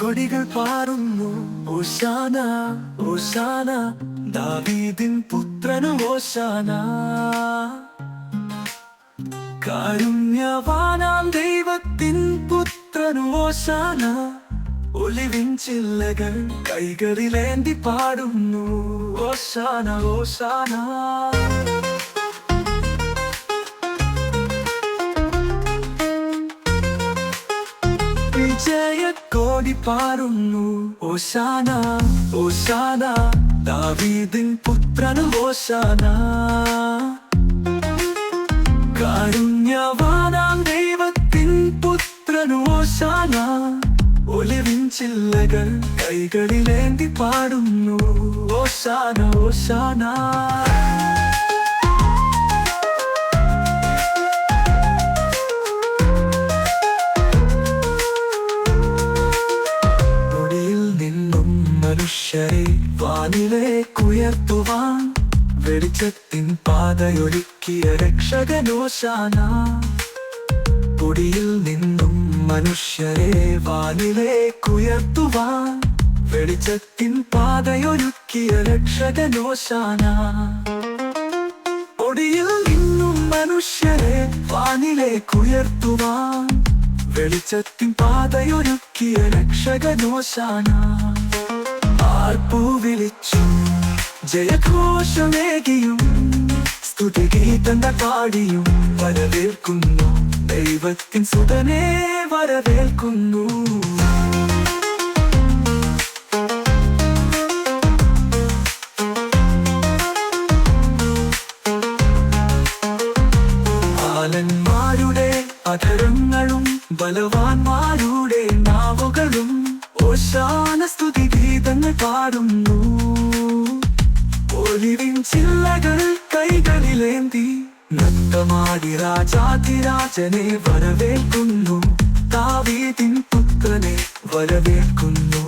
കൊടികൾ പാറുന്നു. ഓശാന ഓശാന ദാവീദിൻ പുത്രനു ഓശാന. കാരുണ്യവാനാം ദൈവത്തിൻ പുത്രനു ഓശാന. ഒലിവിൻ ചില്ലകൾ കൈകളിലേന്തി പാടുന്നു. ഓശാന ഓശാന. പാറുന്നു ഓശാന ഓശാന ദാവീദിൻ പുത്രനു ഓശാന. കാരുണ്യവാനാം ദൈവത്തിൻ പുത്രനു ഓശാന. ഒലിവിൻ ചില്ലകൾ കൈകളിലേന്തി പാടുന്നു. ഓശാന ഓശാന. മനുഷ്യരെ വാനിലേക്കുയർത്തുവാൻ വെളിച്ചത്തിൻ പാതയൊരുക്കിയ രക്ഷകനോശാന. പൊടിയിൽ നിന്നും മനുഷ്യരെ വാനിലേക്കുയർത്തുവാൻ വെളിച്ചത്തിൻ പാതയൊരുക്കിയ രക്ഷകനോശാന. പൊടിയിൽ നിന്നും മനുഷ്യരെ വാനിലേക്കുയർത്തുവാൻ വെളിച്ചത്തിൻ പാതയൊരുക്കിയ രക്ഷകനോശാന. ആർപ്പു വിളിച്ചു. ജയഘോഷമേകിയും സ്തുതിഗീതങ്ങൾ പാടിയും വരവേൽക്കുന്നു. ദൈവത്തിൻ സുതനെ വരവേൽക്കുന്നു. ബാലന്മാരുടെ അധരങ്ങളും ബലവാന്മാരുടെ നാവുകളും ഓശാന ഗീതങ്ങൾ പാടുന്നു. ഒലിവിൻ ചില്ലകൾ കൈകളിലേന്തി നൃത്തമാടി രാജാതിരാജനെ വരവേൽക്കുന്നു. താവീതിൻ പുത്രനെ വരവേൽക്കുന്നു.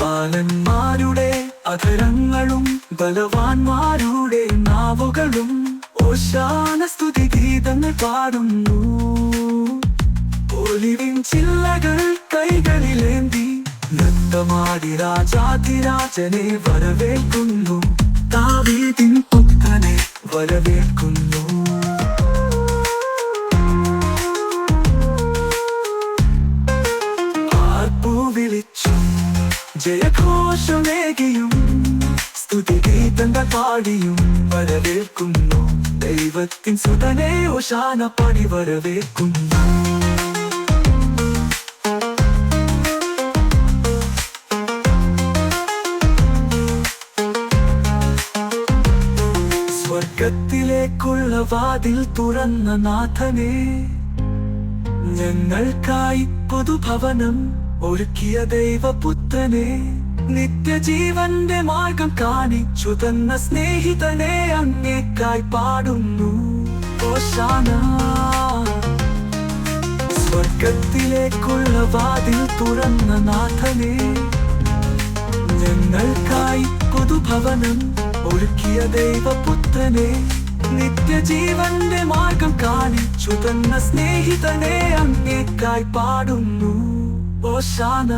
ബാലന്മാരുടെ അധരങ്ങളും ബലവാന്മാരുടെ നാവുകളും ഓശാന സ്തുതി ഗീതങ്ങൾ പാടുന്നു. ഒലിവിൻ ചില്ലകൾ കൈകളിലേന്തി നൃത്തമാടി രാജാതിരാജനെ വരവേൽക്കുന്നു. താവീതിൻ പുത്രനെ വരവേൽക്കുന്നു. ആർപ്പു വിളിച്ചു ജയഘോഷമേകിയും സ്തുതിഗീതങ്ങൾ പാടിയും വരവേൽക്കുന്നു. ദൈവത്തിൻ സുതനെ ഓശാന പാടി വരവേൽക്കുന്നു. സ്വർഗത്തിലേക്കുള്ള വാതിൽ തുറന്ന നാഥനെ ഞങ്ങൾക്കായി പൊതുഭവനം ഒരുക്കിയ ദൈവപുത്രനെ നിത്യജീവന്റെ മാർഗം കാണിച്ചു തന്ന സ്നേഹിതനെ അങ്ങേക്കായി പാടുന്നു. സ്വർഗത്തിലേക്കുള്ള വാതിൽ തുറന്ന നാഥനെ ഞങ്ങൾക്കായി പുതുഭവനം ഒരുക്കിയ ദൈവപുത്രനെ നിത്യജീവന്റെ മാർഗം കാണിച്ചു തന്ന സ്നേഹിതനെ അങ്ങേക്കായി പാടുന്നു. ഓശാന.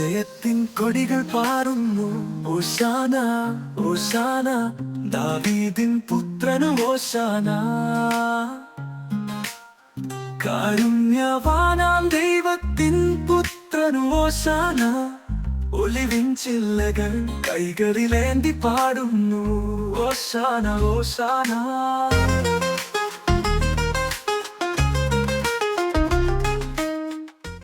വിജയത്തിൻ കൊടികൾ പാറുന്നു. ഓശാന ഓശാന ദാവീദിൻ പുത്രനു ഓശാന. കാരുണ്യവാനാം ദൈവത്തിൻ പുത്രനു ഓശാന. ഒലിവിൻ ചില്ലകൾ കൈകളിലേന്തി പാടുന്നു. ഓശാന ഓശാന.